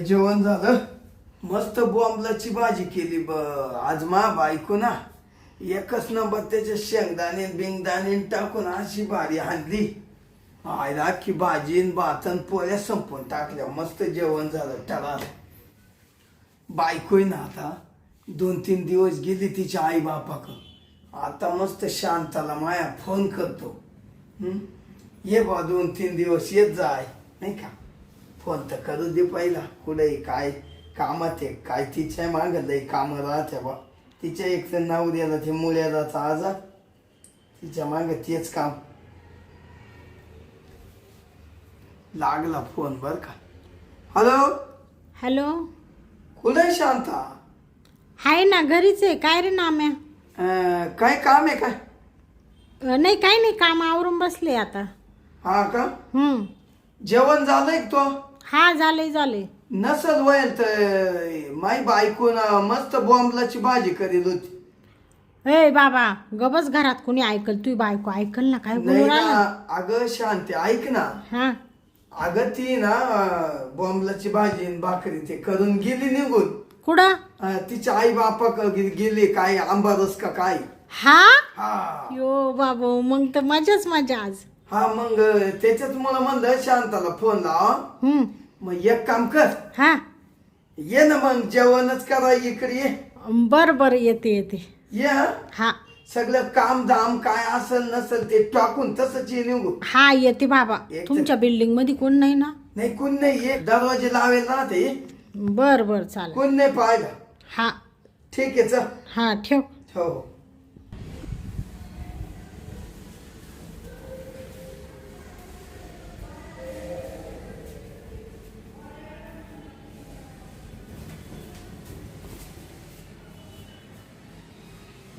जेवण झालं. मस्त बोंबलाची भाजी केली ब. आज मा बायको ना एकच नंबर त्याचे शेंगदाणे बिंगदाणे टाकून अशी भारी हाणली आयला की भाजी भातन पोळ्या संपून टाकल्या. मस्त जेवण झालं त्याला. बायकोय ना आता दोन तीन दिवस गेली तिच्या आई बापाक आता मस्त शांताला माया फोन करतो. ये बा दोन तीन दिवस येत जाय नाही का? फोन तर करू दे पहिला. कुठे काय कामात आहे काय तिच्या मागं लई कामं राहत्या बा. तिच्या एक तर नवऱ्याला ते मुळ्याचा आजार. तिच्या मागं तेच काम. लागला फोन बर का. हॅलो? हॅलो? कुठे शांता? हाय ना घरीच आहे. काय रे नाम्या? अं, काय काम आहे काय? अ, नाही काय नाही. काम आवरून बसले आता. हा का? हम्म. जेवण झालंय का तो? हा झाले झाले नसल वयल तर माई बायको ना मस्त बॉम्बलाची भाजी करील होती. ए बाबा गबस घरात कोणी ऐकल? तुझी बायको ऐकल ना? काय नाही बोलू ना राहिला? अगं शांती ऐक ना. हा. अगं ती ना अं, बॉम्बलाची भाजी आणि भाकरी ते करून गेली निघून. कुठं? अं, तिच्या आई बापा गेली काय आंबारस का काय? हा? हा. यो बाबू मग तर मजाच मजा आज. हा मग त्याच्यात मला म्हणलं शांताला फोन लाव. हम्म. मग एक काम कर. हा. ये ना मग जेवणच करा इकडे ये. बर बर येते येते. ये हा. हा. सगळं काम धाम काय असेल नसेल ते टाकून तसंच ये निघू. हा येते बाबा. तुमच्या बिल्डिंगमध्ये कोण नाही ना? नाही कोण नाही ये. दरवाजे लावेल राहते बर बर चालेल. कोण नाही पाहिलं हा. ठीक आहे चल. हा ठेव. हो.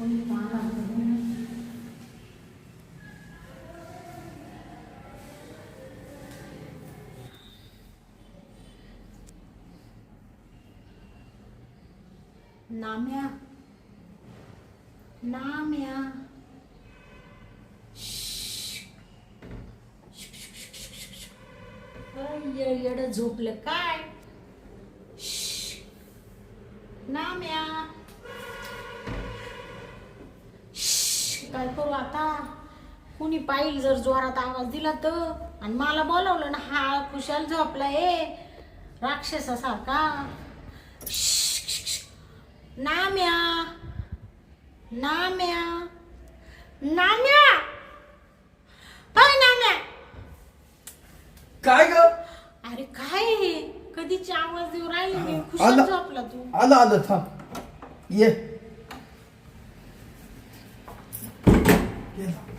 नाम्या. नाम्या. नाम्या येड झोपलं काय? कुणी पाहिल जर जोरात आवाज दिला तर? आणि मला बोलवलं ना हा खुशाल झोपला ए राक्षसासारखा. नाम्या नाम्या नाम्या. अय नाम्या. काय ग? अरे काय हे? कधीची आवाज देऊ राहिली मी? आला. खुशाल झोपला तू. आलं आलं थांब. ये. बाजूला.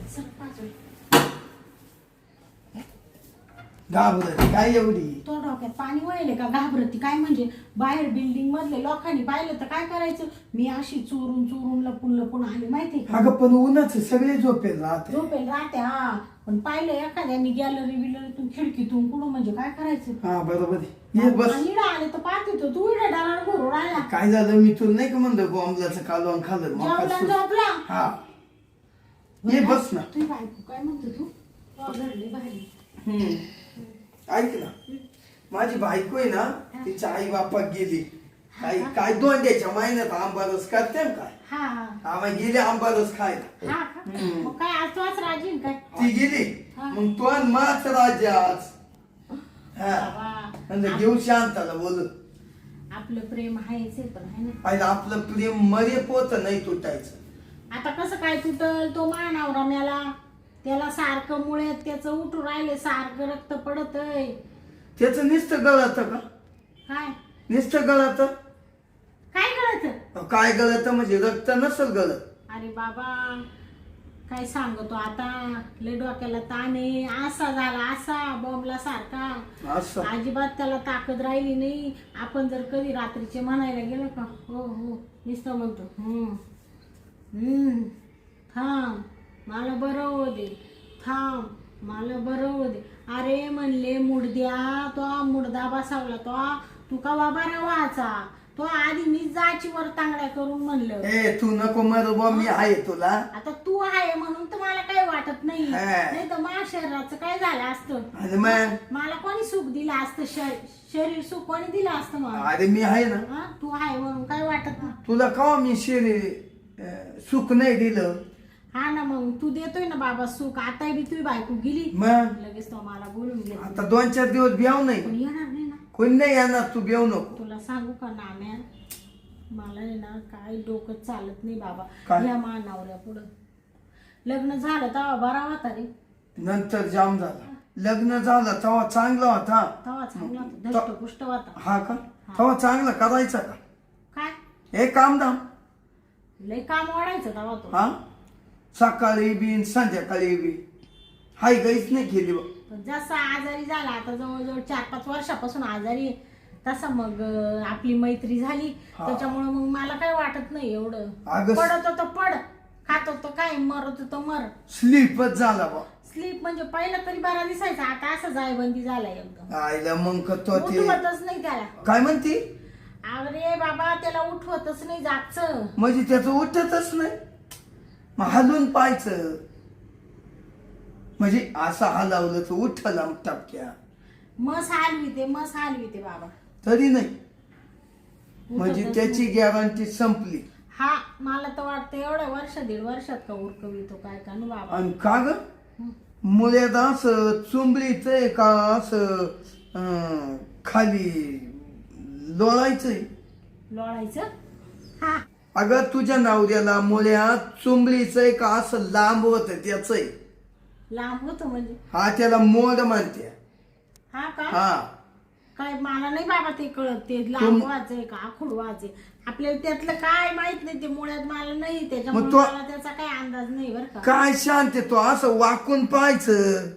घाबरत काय एवढी? तो डोक्यात पाणी वळले का? घाबरती काय म्हणजे? बाहेर बिल्डिंग मधले लोकांनी पाहिलं तर काय करायचं? मी अशी चोरून चोरून लपून लपून आली माहितीये का? अगं पण उन्हाच सगळे झोपेल राहते. झोपेल राहते हा. पण पाहिलं एखाद्यानी गॅलरी बिलरीतून खिडकीतून कुठं म्हणजे काय करायचं? हा बरोबर आहे. ये बस. आणि इकडं आले तर पाहते तो तू इकडे डाळाला भरू राहिला. काय झालं? मी तुला नाही का म्हणलं बॉम्बलाचं कालवण खाल्लं मग जेवला झोपला? हा. ये बस ना. तुझी बायको काय म्हणतो तू? हो, भारी हम्म. ऐक ना. माझी बायको आहे ना तिच्या आई बापात गेली काय काय दोंड्याच्या महिन्यात आंबारस करते ना काय? हा हा. आम्हा गेली आंबारस खायला. हा का? मग काय आज तोच राजीन काय? ती गेली. मग तो आणि माच राज्य आज. हा. बाबा, म्हणजे घेऊ शांताला बोलू. आपलं प्रेम आहेच आहे पण आहे ना? पाहिलं आपलं प्रेम मरे पोत नाही तुटायचं. आता कसं काय तुटल तो मानावरा मेला? त्याला सारखं मुळे त्याचं उठून राहिले सारखं रक्त पडत त्याचं नुसतं गळत का? काय? नुसतं गळत? काय कळत काय गळत? म्हणजे रक्त नसल गळत. अरे बाबा काय सांगतो आता? लय डोक्याला ताण आहे. असा झाला असा बॉम्बला सारखा. असं. अजिबात त्याला ताकद राहिली नाही. आपण जर कधी रात्रीचे म्हणायला गेलो का? हो हो. नुसतं म्हणतो. हम्म. थांब मला बरं होऊ दे. थांब मला बरं होऊ दे. अरे म्हणले मुडद्या तो मुडदा बसावला. तो तू का बाबा व्हायचा तो आधी मी जाची वर तांगड्या करून म्हणलं. ए तू नको मर बुवा, मी आहे तुला. आता तू आहे म्हणून तर मला काही वाटत नाही. नाही तर माझ्या शरीराचं काय झालं असतं? मग? मला कोणी सुख दिलं असतं? श- शरीर सुख कोणी दिलं असतं मला? अरे मी आहे ना. हा? तू आहे म्हणून काय वाटत नाही? तुला का मी शरीर सुख नाही दिलं. हा ना मग तू देतोय ना बाबा सुख. आता बी तुझी बायको गेली. मग? लगेच तो मला बोलून घेत आता दोन चार दिवस ब्याव नाही. पण येणार नाही ना? कोणी नाही येणार तू ब्याव नको. तुला सांगू का नाम्या मला आहे ना काय डोकं चालत नाही बाबा. काय? या मानावऱ्या पुढं. लग्न झालं तेव्हा बरा होता रे. नंतर जाम झाला. लग्न झालं तेव्हा चांगला होता. तेव्हा चांगला होता. हा का? तेव्हा चांगला करायचा का? काय? हे काम दाम लय काम वाढायचं तेव्हा तो. हा? सकाळी बी संध्याकाळी बी. हाय काहीच नाही केली बा. पण जसा आजारी झाला आता जवळजवळ चार पाच वर्षापासून आजारी आहे, तसा मग अं, आपली मैत्री झाली. हा. त्याच्यामुळे मग मला काय वाटत नाही एवढं. अगं- पडत होतं पड. खात होतं काय मरत होतं मर. स्लीपच झाला बा. स्लीप म्हणजे पहिला तरी बरा दिसायचा आता असं जायबंदी झालाय एकदम. आईला मग तो ते उठवतच नाही त्याला. काय म्हणती? अरे बाबा त्याला उठवतच नाही जागचं. म्हणजे त्याचं उठतच नाही. मग हलून पाहायचं. म्हणजे असं हलावलं तर उठला टपक्या मस हलवी ते मस हलवी ते बाबा. तरी नाही. म्हणजे त्याची गॅरंटी संपली. हा मला तर वाटतं एवढ्या वर्ष दीड वर्षात का उरकवितो काय का ना बाबा. आणि का ग. मुळ्यात असं चुंबलीचंय का असं अं, खाली लोळायचंय. लोळायचं? हा. अगं तुझ्या नवऱ्याला मुळ्यात चुंबलीचंय का असं लांब होत त्याचंय. लांब होतो म्हणजे? हा त्याला मोड म्हणते. हा का? हा. काय मला नाही बाबा ते कळत ते लांब वाचे का आखूड वाचे आपल्याला त्यातलं काय माहीत नाही ते मुळ्यात मला नाही त्याच्यामुळे मग तो- मला त्याचा काही अंदाज नाही बर का. काय शांत तो असं वाकून पाहायचं.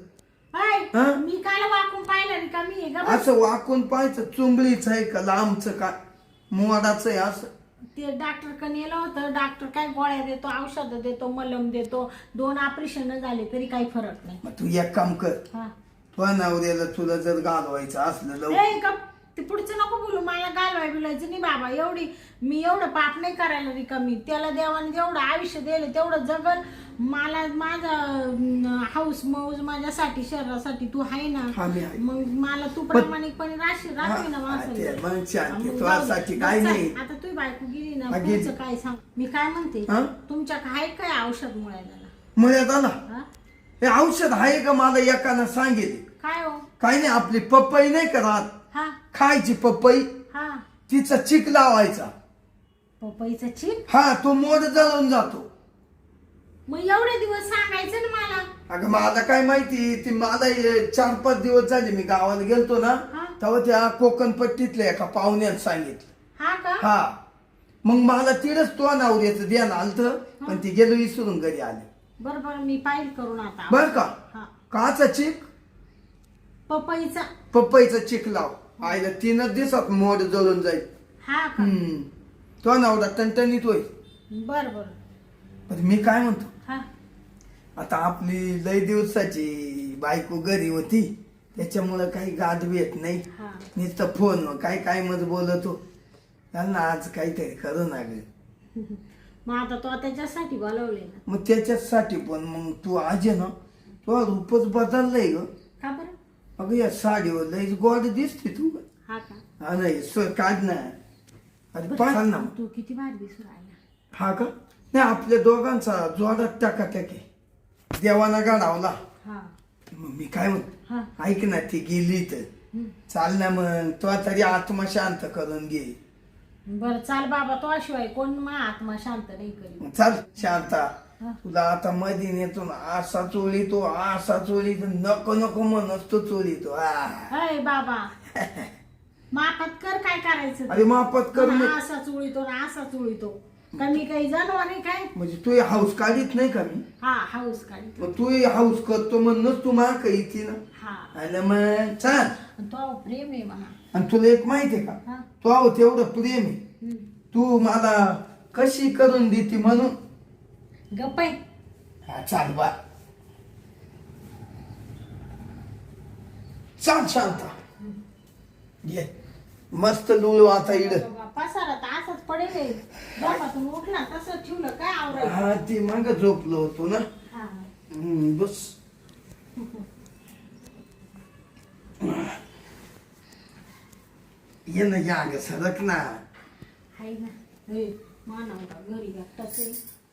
हाय, हा? मी काल वाकून पाहिलं रे का मी आहे? असं वाकून पाहायचं चुंबलीच आहे का लांबचं का मोडाचं आहे असं ते डॉक्टरकडे नेलं होतं डॉक्टर काय गोळ्या देतो औषधं देतो मलम देतो दोन ऑपरेशन झाले तरी काही फरक नाही मग तू एक काम कर हा तुझ्या नवऱ्याला तुला जर घालवायचं असलं लवकर ए, गप. ते पुढचं नको बोलू मला गालवाय बिलायचं नाही बाबा एवढी मी एवढं पाप नाही करायला रिकामी त्याला देवाने जेवढं आयुष्य दिलं तेवढं जगल मला माझा हाऊस मौज माझ्यासाठी शरीरासाठी तू आहे हा, ना मी आहे. मग मला तू प्रामाणिकपणे राहशील राहते ना हा, माणसाला. ते मग शांती. मग तुझ्यासाठी जाऊ दे. काही बस नाही. आता तू बायको गेली ना हा, गेली. पुढचं काय सांग मी काय म्हणते हा? तुमच्या काय काय औषध मुळायला मुळ्यात आला हा हे औषध आहे का मला एकानं सांगितले काय हो काही नाही आपली पपई नाही का राहत खायची पपई हा. तिचा चिक लावायचा. पपईचं चिप हा तो मोड जळून जातो. मग एवढे दिवस सांगायचं ना मला. अगं मला काय माहिती ती मला हे चार पाच दिवस झाले मी गावाला गेलतो ना हा. तेव्हा त्या कोकण पट्टीतल्या एका पाहुण्यानं सांगितलं. हा का? हा. मग मला तिथंच तो नवऱ्याचं ध्यान आलत पण ती गेलो विसरून घरी आले. बरं बरं मी पाहिल करून आता. बर का? हा. काचा चिक? पपईचा. पपईचा चिक लाव. आईला तीनच दिवसात मोड जळून जाईल. हा का? हम्म. तो नवरा टणटणीत होईल. बर बर. पण मी काय म्हणतो? हा. आता आपली लय दिवसाची बायको घरी होती. त्याच्यामुळं काही गाठ येत नाही. हा. नुसतं फोन काय काय मत बोलतो? त्यांना आज काहीतरी खरं ना ग मग आता तो त्याच्यासाठी बोलवले ना. मग त्याच्यासाठी पण मग तू आज आहे ना. तुला रूपच बदललंय ग. का बरं? अगं या साडीवर लय गोड दिसते तू. हा का? हा नाही स्व काढ ना. अरे ना. तू किती भारी राहिला. हा का? नाही आपल्या दोघांचा जोरात टाका टाके देवाना गाडावला हा. मग मी काय म्हणतो हा. ऐक ना ती गेली तर. चाल ना मग. तो तरी आत्मा शांत करून घे. बरं चाल बाबा तो शिवाय कोण मा आत्मा शांत नाही करी मग चाल शांता. तुला आता मध्ये नेतो असा चोळीतो असा चोळीतो नको नको म्हणत तो. अय बाबा. मापात कर काय करायचं ते. अरे मापत कर. असा चुळीतो ना असा चुळीतो का मी काही जनावर आहे काय? म्हणजे तू हाऊस काढीत नाही का मी? हा हाऊस काढ मग तू हाऊस करतो म्हणूनच तू माक येते ना. हा. आणि मग चाल. आणि तो प्रेम आहे महा आणि तुला एक माहिती आहे का? हा. तो आहो तेवढं प्रेम आहे. हम्म. तू मला कशी करून देते म्हणून? गप्प आहे. हा चाल बा. चाल शांता. घे मस्त लुळू आता इड. बाबा, पसारा तर असाच पडेल आहे. झोपातून उठला तसं ठेवलं काय आवरायचं? हा ती मग झोपलो होतो ना. हा. हम्म, बस. ये ना या ग सरक ना. आहे ना. हे घरी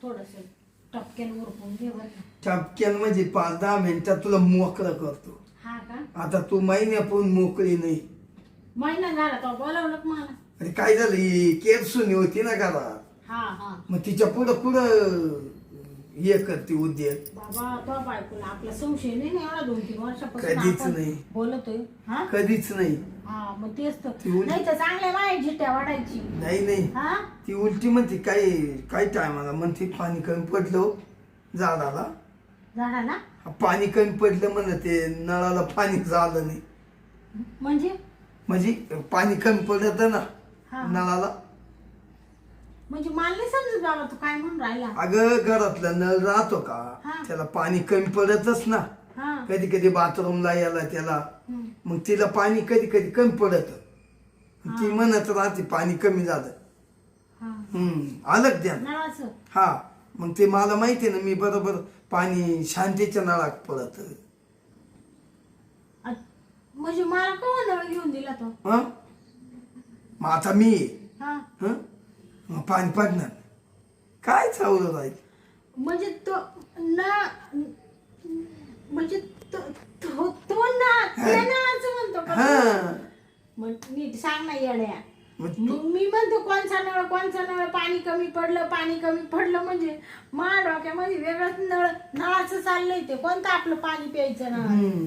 थोडंसं टपक्यान उरकून घे बरं का. टपक्यान म्हणजे पाच दहा मिनिटात तुला मोकळं करतो. हा का? आता तू महिन्यापून मोकळी नाही. महिना झाला तो बोलावलं का मला. अरे काय झालं ही केरसुनी होती ना घरात. हा हा. मग तिच्या पुढं पुढं हे करते उद्योग बाबा तो बायकोला आपला संशय नाही ना एवढा दोन तीन वर्षापासून कधीच आपण नाही. बोलतोय. हा? कधीच नाही. हा मग तेच तर. ती उल- नाही तर चांगल्या माय झिट्या वाढायची. नाही नाही. हा? ती उलटी म्हणते काय काय टायमाला म्हणते पाणी कमी पडलं हो झाडाला. झाडाला? पाणी कमी पडलं म्हण ते नळाला पाणी झालं नाही. म्हणजे? म्हणजे पाणी कमी पडत ना हा. नळाला म्हणजे मला नाही समजत बाबा तू काय म्हणून राहिला. अगं घरातला नळ राहतो का? हा. त्याला पाणी कमी पडतच ना. हा. कधी कधी बाथरूमला यायला त्याला. हम्म. मग तिला पाणी कधी कधी कमी पडत. ती म्हणत राहते पाणी कमी झालं. हा. हम्म. आलं द्या नळाचं हा. मग ते मला माहिती ना मी बरोबर पाणी शांतीच्या नळात पडत. अ- म्हणजे मला कोण नळ घेऊन दिला तो. हं? मग आता मी हा. हं? मग पाणी पडणार. काय चावलं राहील म्हणजे तो नळ म्हणजे तो तो त्या नळाचं म्हणतो का? हा. मग नीट सांग ना येड्या. मग तू मग मी म्हणतो कोणचा नळ कोणचा नळ? पाणी कमी पडलं पाणी कमी पडलं म्हणजे मा डोक्यामध्ये वेगळंच नळ नळाचं चाललंय ते. कोणतं आपलं पाणी प्यायचं हम्म.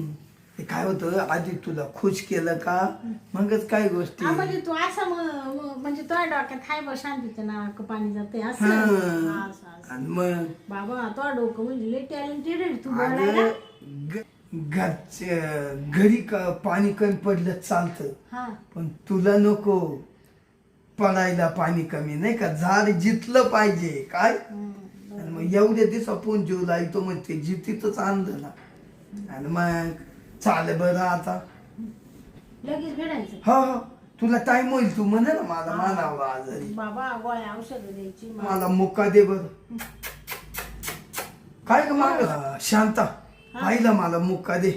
ते काय होतं आधी तुला खुश केलं का? मगच काय गोष्टी. हा म्हणजे तू असं म- म- म्हणजे तुझ्या डोक्यात हाय बा शांतीचं नळाक पाणी जाते असं हा. असं असं. आणि मग? बाबा तो डोकं म्हणजे लय टॅलेंटेड आहे तू बोलायला. अगं ग- घरच्या घरी का पाणी कमी पडलं चालतं. हा. पण तुला नको पडायला पाणी कमी. नाही का? झाड जितलं पाहिजे. काय. आणि मग एवढ्या दिवस आपण जीव लायतो मग ते जितीतच आणलं ना. आणि मग चाल बरं आता. लगेच भेटायचं? हो हो. तुला टाइम होईल तू म्हणे ना मला मानावं आजारी. बाबा गोळ्या औषधं द्यायची मला. मला मुक्का दे बर. काय ग माग? शांता पाहिलं मला मुक्का दे.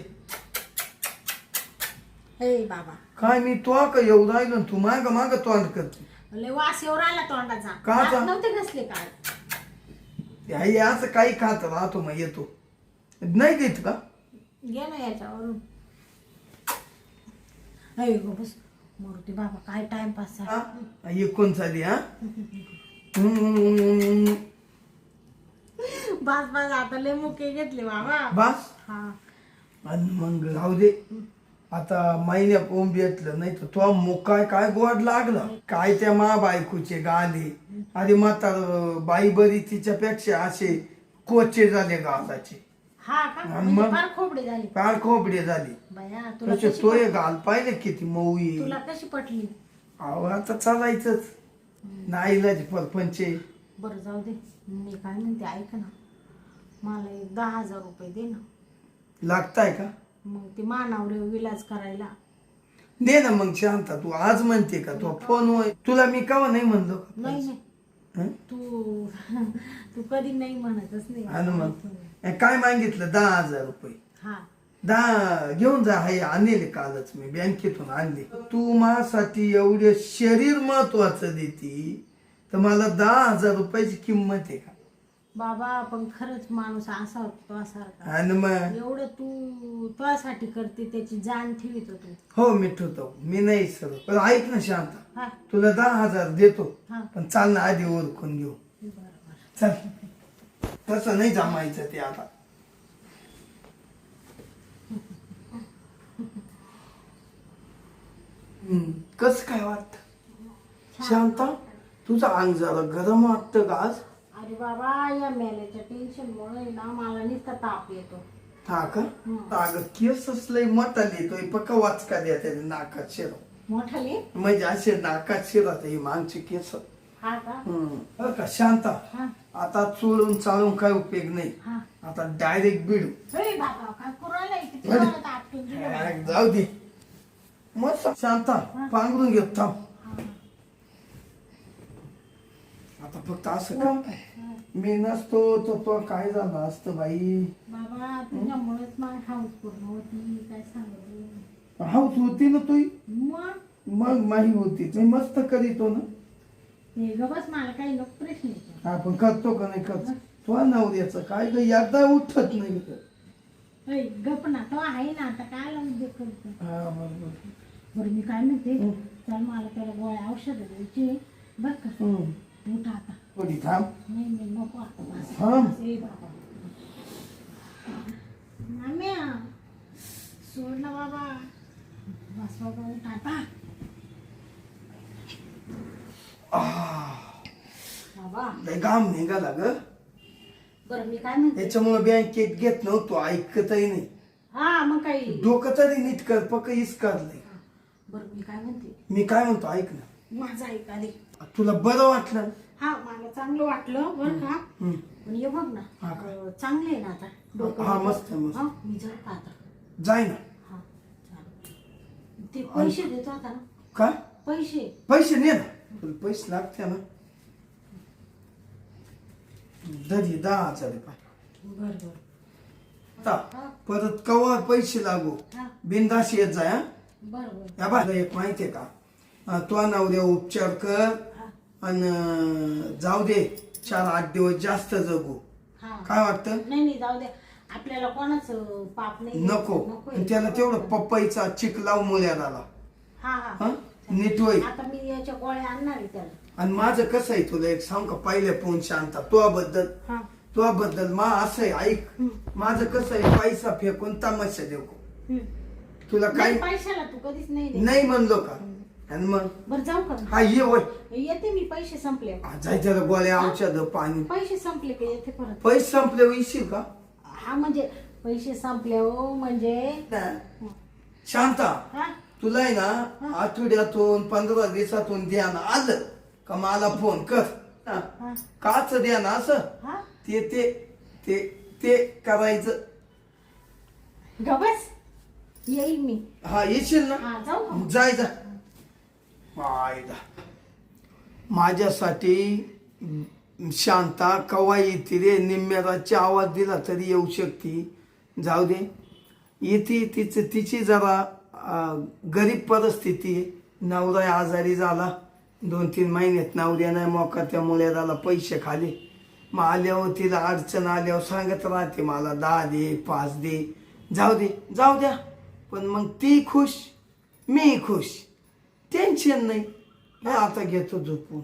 बाबा. काय मी तो का येऊ राहिलो आणि तू माग माग तोंड करते. लय वास येऊ राहिला तोंडाचा. काचा? दात नव्हते घसले काय? ते आई असं काही खात राहतो मग येतो. नाही देत का? घे ना याच्यावरून. नाही गो बस. मूर्ती बाबा काय टाइमपास हा? हे कोण चाली हा? हम्म. बस बस आता लय मुके घेतले बाबा. बस? हा. आणि मग राहू दे. आता महिन्या पोम भेटलं नाही तर तो मुकाय काय गोड लागला? काय त्या मा बायकोचे गाले अरे म्हातार बाई बरी तिच्यापेक्षा असे कोचे झाले गालाचे हा का? म्हणजे मग? फार खोबडी झाली. फार खोबडे झाले. बया तुला त्याचे कशी तोय गाल पाहिले किती मऊ येईल. तुला कशी पटली? अहो आता चालायचंच. नाईलाज परपंचे बरं जाऊ दे. मी काय म्हणते ऐक ना. मला एक दहा हजार रुपये दे ना. लागताय का? मग ते मानावर विलाज करायला. दे ना मग शांता तू आज म्हणते का? तो फोन होय. तुला मी कवा नाही म्हणलो? नाही नाही? तू तू कधी नाही म्हणतच नाही. आणि मग. काय मागितलं? दहा हजार रुपये. हा. दहा घेऊन जा हाय आणले कालच मी बँकेतून आणले. तू माझ्यासाठी एवढे शरीर महत्वाचं देती तर मला दहा हजार रुपयाची किंमत आहे का? बाबा पण खरंच माणूस असा होतो आणि मग? एवढं तू तुझ्यासाठी करते त्याची जाण ठेवित तू हो मी ठेवतो. मी नाही सर. पण ऐक ना शांता. हा. तुला दहा हजार देतो हा. पण चाल ना आधी ओळखून घेऊ. बरोबर चल. तसं नाही जमायचं ते आता. हम्म, कसं काय वाटत? शांता? तुझं अंग जरा गरम वाटतं का आज? अरे बाबा या मेल्याच्या टेन्शन मुळे ना मला नुसता ताप येतो. हा का? अगं केसच लय मोठा लिहितोय पक्का वाचका द्या त्याने नाकात शिरा. मोठाले? म्हणजे असे नाकात शिरत ही मागचे केस. हा का? हम्म. बरं का शांता. हा. आता चोळून चालून काय उपयोग नाही. हा. आता डायरेक्ट बिडू बाबा काय किती. मला जाऊ दे. मस्त शांता. पांघरून घेत थांब हा. आता फक्त असं का? मी नसतो तर तो काय झालं असतं बाई? बाबा तुझ्यामुळेच मला हाऊस पूर्ण होती काय सांगते हाऊस होती ना तुही मग? मग माही होती. तुम्ही मस्त करीतो ना. हे गबस मला काही लोक प्रश्न विचारतात. आपण करतो का नाही करतो? तो नवऱ्याचं. काय ग एकदा उठत नाही ग. ऐ, गप ना तो आहे ना आता काय करतो? हा बरोबर. बरं मी काय म्हणते? हं. चल मला त्याला गोळ्या औषधं द्यायची बर का? हम्म. उठा आता थोडी थांब नाही नाही नको आता बस. थांब. बस, ए बाबा माम्या सोड ना बाबा बस बाबा उठा आता बाबा लय घाम निघाला ग बरं मी काय म्हणते त्याच्यामुळे बँकेत घेत नव्हतो ऐकतही नाही हा मग काही डोकं तरी नीट कर पक्क इसकारलंय बरं मी काय म्हणते मी काय म्हणतो ऐक ना माझा ऐक आधी तुला बरं वाटलं? हा मला चांगलं वाटलं बरं का? हम्म. पण ये बघ ना हा का? अं, चांगले आहे ना आता डोकं हा? मस्त आहे, मस्त. हा, मी जाऊ का आता. जाय ना. हा चालेल. ते पैसे देतो आता ना. काय पैसे. पैसे ने ना? तुला पैसे लागते ना? दरी दहा हजार रुपये. बर बर. आता परत कवा पैसे लागू. हा. बिंदास येत जाय हा. बर बर. या एक माहितीये का? तो नवऱ्या उपचार कर आणि जाऊ दे. चार आठ दिवस जास्त जगू. हा. काय वाटतं? नाही नाही जाऊ दे. आपल्याला कोणाच पाप नाही नको. आणि त्याला तेवढं पपईचा चिक लाव मुळ्याला हा हा. हा? नीट होईल आता मी याच्या गोळ्या आणणार आहे त्याला. आणि माझं कसं आहे तुला एक सांग का? पहिले फोन शांता. तो बद्दल हा. तो बद्दल मा असं आहे ऐक. माझं कसं आहे पैसा फेकून तमाशा देऊ. हम्म. तुला नाही, काय पैशाला तू कधीच नाही म्हणलो का? आणि मग? बर जाऊ का? हा ये येते मी पैसे संपले. जायचं गोळ्या औषध पाणी. पैसे संपले का? येते परत. पैसे संपले येशील का? हा म्हणजे पैसे संपले हो म्हणजे? शांता हा? तुला आहे ना आठवड्यातून पंधरा दिवसातून ध्यान आलं का? मला फोन कर. हा. हा. काच ध्यान असं. हा? ते ते ते ते करायचं. गबस? येईल मी. हा येशील ना? हा जाऊ का? जाय जा. आयला. माझ्यासाठी शांता कवा येते रे निम्म्याचा आवाज दिला तरी येऊ शकते. जाऊ दे. येते तिचं तिची जरा गरीब परिस्थिती आहे. नवरा आजारी झाला. दोन तीन महिन्यात नवऱ्या नाही मोका त्यामुळे त्याला पैसे खाले. मग आल्यावर तिला अडचण आल्यावर सांगत राहते मला दहा दे पाच दे. जाऊ दे. जाऊ द्या. पण मग ती खुश. मी खुश. टेन्शन नाही हे आता घेतो झोपून